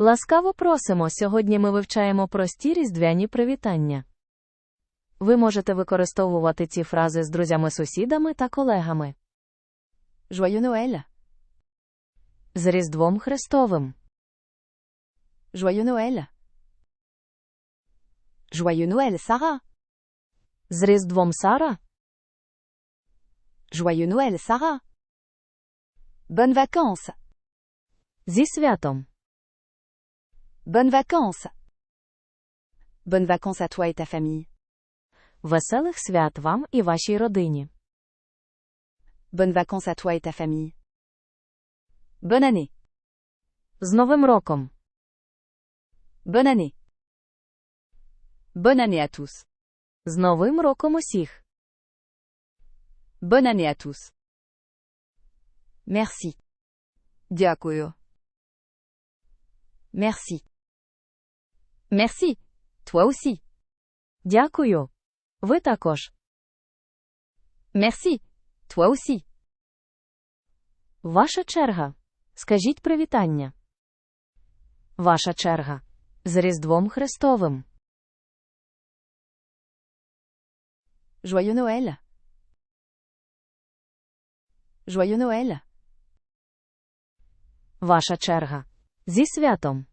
Ласкаво просимо. Сьогодні ми вивчаємо прості різдвяні привітання. Ви можете використовувати ці фрази з друзями-сусідами та колегами. Joyeux Noël. З Різдвом Христовим. Joyeux Noël. Joyeux Noël, Sarah. З Різдвом Сара. Joyeux Noël, Sarah. Bonnes vacances. Зі святом. Bonnes vacances. Bonnes vacances à toi et ta famille. Веселих свят вам і вашій родині. Bonnes vacances à toi et ta famille. Bonne année. З Новим роком. Bonne année. Bonne année à tous. З Новим роком усіх. Bonne année à tous. Merci. Дякую. Merci. Merci. Toi aussi. Дякую. Ви також. Merci. Toi aussi. Ваша черга. Скажіть привітання. Ваша черга. З Різдвом Христовим. Joyeux Noël. Joyeux Noël. Ваша черга. Зі святом.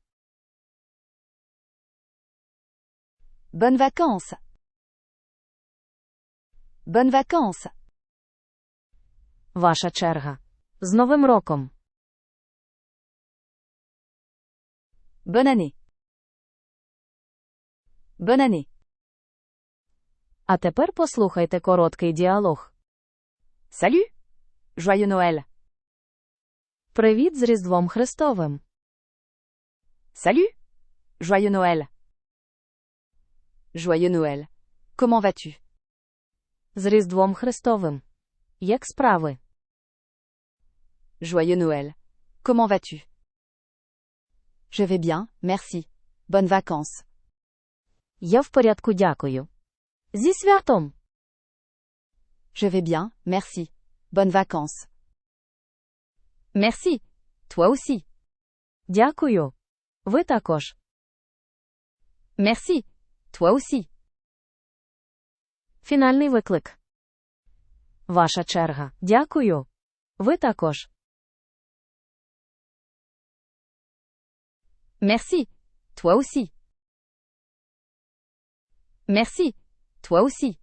Bonnes vacances. Bonnes vacances. Ваша черга. З Новим роком. Bonne année. Bonne année. А тепер послухайте короткий діалог. Salut. Joyeux Noël. Привіт з Різдвом Христовим. Salut. Joyeux Noël. Joyeux Noël. Comment vas-tu? З Різдвом Христовим. Як справи? Joyeux Noël. Comment vas-tu? Je vais bien, merci. Bonnes vacances. Я в порядку дякую. Зі святом. Je vais bien, merci. Bonnes vacances. Merci. Toi aussi. Дякую. Ви також. Merci. Toi aussi. Фінальний виклик. Ваша черга. Дякую. Ви також. Merci. Toi aussi. Merci. Toi aussi.